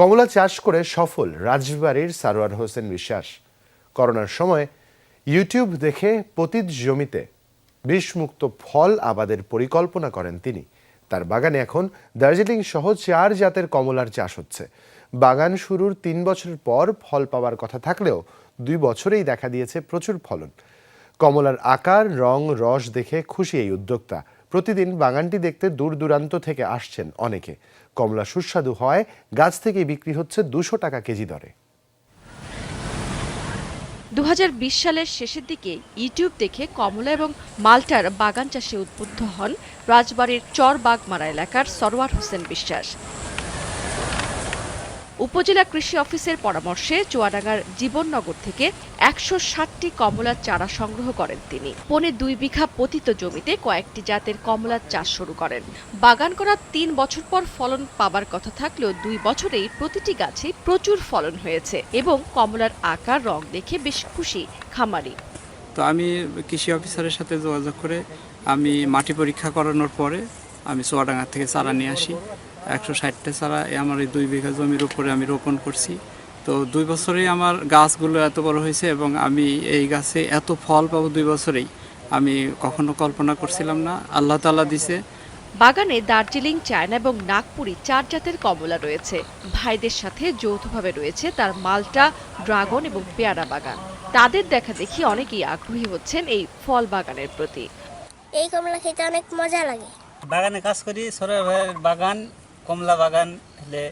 কমলা চাষ করে সফল রাজবাড়ির সারোয়ার হোসেন বিশ্বাস। করোনার সময় ইউটিউব দেখে পতিত জমিতে বিষমুক্ত ফল আবাদের পরিকল্পনা করেন তিনি। তার বাগানে এখন দার্জিলিং সহ চার জাতের কমলার চাষ হচ্ছে। বাগান শুরুর তিন বছর পর ফল পাওয়ার কথা থাকলেও দুই বছরেই দেখা দিয়েছে প্রচুর ফলন। কমলার আকার, রং, রস দেখে খুশি এই উদ্যোক্তা। প্রতিদিন বাগানটি দেখতে দূর দূরান্ত থেকে আসছেন অনেকে। কমলা সুস্বাদু হয়, গাছ থেকে বিক্রি হচ্ছে দুশো টাকা কেজি দরে। দু হাজার বিশ সালের শেষের দিকে ইউটিউব দেখে কমলা এবং মাল্টার বাগান চাষে উদ্বুদ্ধ হন রাজবাড়ির চর বাগমারা এলাকার সরোয়ার হোসেন বিশ্বাস। উপজেলা কৃষি অফিসের পরামর্শে চুয়াডাঙ্গার জীবননগর থেকে একশো ষাটটি কমলার চারা সংগ্রহ করেন তিনি। পনে দুই বিঘা পতিত জমিতে কয়েকটি জাতের কমলার চাষ শুরু করেন। বাগান করার তিন বছর পর ফলন পাবার কথা থাকলেও দুই বছরেই প্রতিটি গাছে প্রচুর ফলন হয়েছে এবং কমলার আকার, রং দেখে বেশ খুশি খামারি। তো আমি কৃষি অফিসারের সাথে যোগাযোগ করে আমি মাটি পরীক্ষা করানোর পরে আমি চুয়াডাঙ্গা থেকে চারা নিয়ে আসি। একশো ষাটটা চারা আমার এই দুই বিঘা জমির উপরে আমি রোপণ করছি। তো দুই বছরেই আমার গাছগুলো এত বড় হয়েছে এবং আমি এই গাছে এত ফল পাবো দুই বছরেই আমি কখনো কল্পনা করছিলাম না। আল্লাহ তালা দিছে। বাগানে দার্জিলিং চায়না এবং নাগপুরি চার জাতের কমলা রয়েছে। ভাইদের সাথে যৌথভাবে রয়েছে তার মালটা ড্রাগন এবং পেয়ারা বাগান। তাদের দেখা দেখি অনেকেই আগ্রহী হচ্ছেন এই ফল বাগানের প্রতি। এই কমলা খেতে অনেক মজা লাগে। বাগানে কাজ করি ভাইয়ের বাগান কমলা বাগান হলে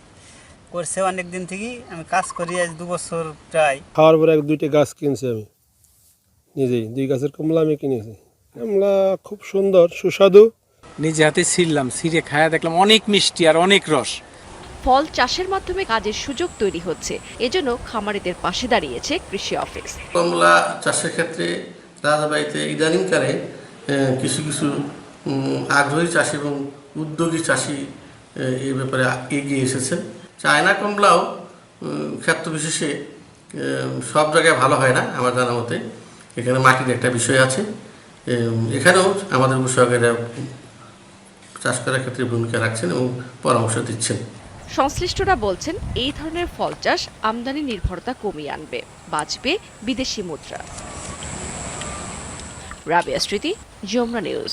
করছে অনেক দিন থেকেই। আমি কাজ করি আজ দু বছর প্রায়। খাওয়ার পরে এক দুইটা গাছ কিনছি আমি। নিজেই দুই গাছের কমলা আমি কিনেছি। কমলা খুব সুন্দর সুস্বাদু। নিজে হাতে ছিললাম ছিঁড়ে খায়া দেখলাম অনেক মিষ্টি আর অনেক রস। ফল চাষের মাধ্যমে কাজের সুযোগ তৈরি হচ্ছে। এজন্য খামারিদের পাশে দাঁড়িয়েছে কৃষি অফিস। কমলা চাষের ক্ষেত্রে রাজাবাড়িতে ইদানিংকালে কিছু কিছু আগ্রহী চাষি এবং উদ্যোগী চাষি এই ব্যাপারে এগিয়ে এসেছেন চায়না কমলাও ক্ষেত্র বিশেষে সব জায়গায় ভালো হয় না আমার জানা মতে। এখানে মাটির একটা বিষয় আছে। এখানেও আমাদের কৃষকেরা চাষ করার ক্ষেত্রে ভূমিকা রাখছেন এবং পরামর্শ দিচ্ছেন। সংশ্লিষ্টরা বলছেন, এই ধরনের ফল চাষ আমদানি নির্ভরতা কমিয়ে আনবে, বাঁচবে বিদেশি মুদ্রা। Rabia Smriti, Jamuna news.